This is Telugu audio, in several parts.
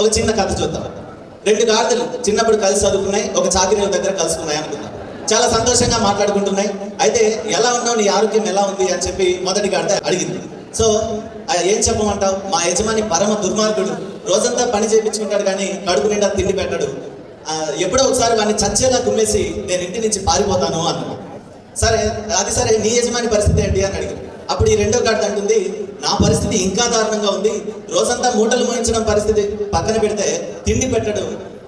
ఒక చిన్న కథ చూద్దాం. రెండు గాడిదలు చిన్నప్పుడు కలిసి చదువుకున్నాయి ఒక చాకరీ దగ్గర కలుసుకున్నాయి అనుకుందాం. చాలా సంతోషంగా మాట్లాడుకుంటున్నాయి. అయితే ఎలా ఉన్నావు నీ ఆరోగ్యం ఎలా ఉంది అని చెప్పి మొదటి గాడిద అడిగింది. సో ఏం చెప్పమంటావు? మా యజమాని పరమ దుర్మార్గుడు. రోజంతా పని చేయించుకుంటాడు కానీ కడుపు నిండా తిండి పెట్టడు. ఎప్పుడో ఒకసారి వాడిని చచ్చేలా కుమ్మేసి నేను ఇంటి నుంచి పారిపోతాను అన్నాడు. సరే అది సరే నీ యజమాని పరిస్థితి ఏంటి అని అడిగింది. అప్పుడు ఈ రెండో గాడిద అంటుంది నా పరిస్థితి ఇంకా దారుణంగా ఉంది. రోజంతా మూటలు మోయించడం పరిస్థితి. పక్కన పెడితే తిండి పెట్టడు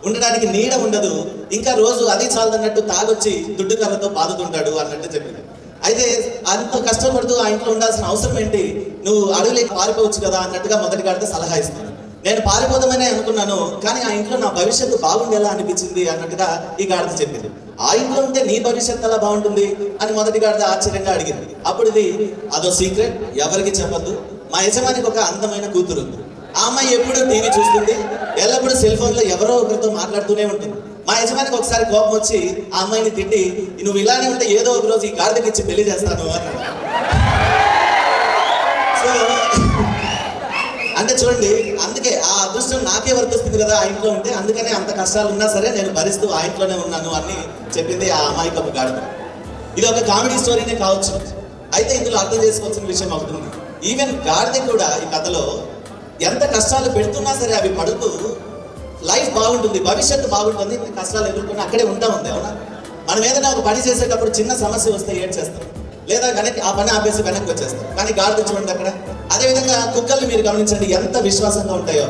ఉండడానికి నీడ ఉండదు. ఇంకా రోజు అది చాలదన్నట్టు తాగొచ్చి దుడ్డు కర్రతో బాదుతుంటాడు అన్నట్టు చెప్పింది. అయితే అంత కష్టపడుతూ ఆ ఇంట్లో ఉండాల్సిన అవసరం ఏంటి? నువ్వు అడవిలోకి పారిపోవచ్చు కదా అన్నట్టుగా మొదటి కాడితే సలహా ఇస్తాను నేను పారిపోదామనే అనుకున్నాను కానీ ఆ ఇంట్లో నా భవిష్యత్తు బాగుండేలా అనిపించింది అన్నట్టుగా ఈ గాడిద చెప్పింది. ఆ ఇంట్లో ఉంటే నీ భవిష్యత్తు ఎలా బాగుంటుంది? అని మొదటి గాడిద ఆశ్చర్యంగా అడిగింది. అప్పుడు ఇది అదో సీక్రెట్ ఎవరికి చెప్పద్దు? మా యజమానికి ఒక అందమైన కూతురు ఉంది. ఆ అమ్మాయి ఎప్పుడూ టీవీ చూస్తుంది ఎల్లప్పుడూ సెల్ ఫోన్లో ఎవరో ఒకరితో మాట్లాడుతూనే ఉంటుంది. మా యజమానికి ఒకసారి కోపం వచ్చి ఆ అమ్మాయిని తిట్టి నువ్వు ఇలానే ఉంటే ఏదో ఒక రోజు ఈ గాడిదకి ఇచ్చి పెళ్ళి చేస్తాను అన్నాడు. చూడండి అందుకే ఆ అదృష్టం నాకే వర్తిస్తుంది కదా ఆ ఇంట్లో ఉంటే అందుకనే అంత కష్టాలు ఉన్నా సరే నేను భరిస్తూ ఆ ఇంట్లోనే ఉన్నాను అని చెప్పింది ఆ అమాయకపు గాడిద ఇది ఒక కామెడీ స్టోరీనే కావచ్చు. అయితే ఇందులో అర్థం చేసుకోవాల్సిన విషయం ఒకటి ఉంది. ఈవెన్ గాడిద కూడా ఈ కథలో ఎంత కష్టాలు పెడుతున్నా సరే అవి పడుతూ లైఫ్ బాగుంటుంది భవిష్యత్తు బాగుంటుంది కష్టాలు ఎదుర్కొని అక్కడే ఉంటా ఉంది అవునా? మనం ఏదైనా ఒక పని చేసేటప్పుడు చిన్న సమస్య వస్తే ఏం చేస్తాం? లేదా వెనక్కి ఆ పని ఆపేసి వెనక్కి వచ్చేస్తాం. కానీ గాడిద చూడండి అక్కడ. అదేవిధంగా కుక్కల్ని మీరు గమనించండి ఎంత విశ్వాసంగా ఉంటాయో.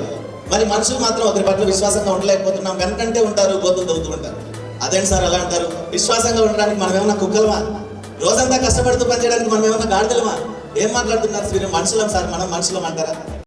మరి మనుషులు మాత్రం ఒకరి పట్ల విశ్వాసంగా ఉండలేకపోతున్నాం. వెనకంటే ఉంటారు గోతులు దొరుకుతూ ఉంటారు. అదేంటి సార్ అలా అంటారు? విశ్వాసంగా ఉండడానికి మనం ఏమైనా కుక్కలమా? రోజంతా కష్టపడుతూ పనిచేయడానికి మనం ఏమైనా గాడిదలమా? ఏం మాట్లాడుతున్నారు? మీరు మనుషులం సార్ మనం మనుషులం అంటారా?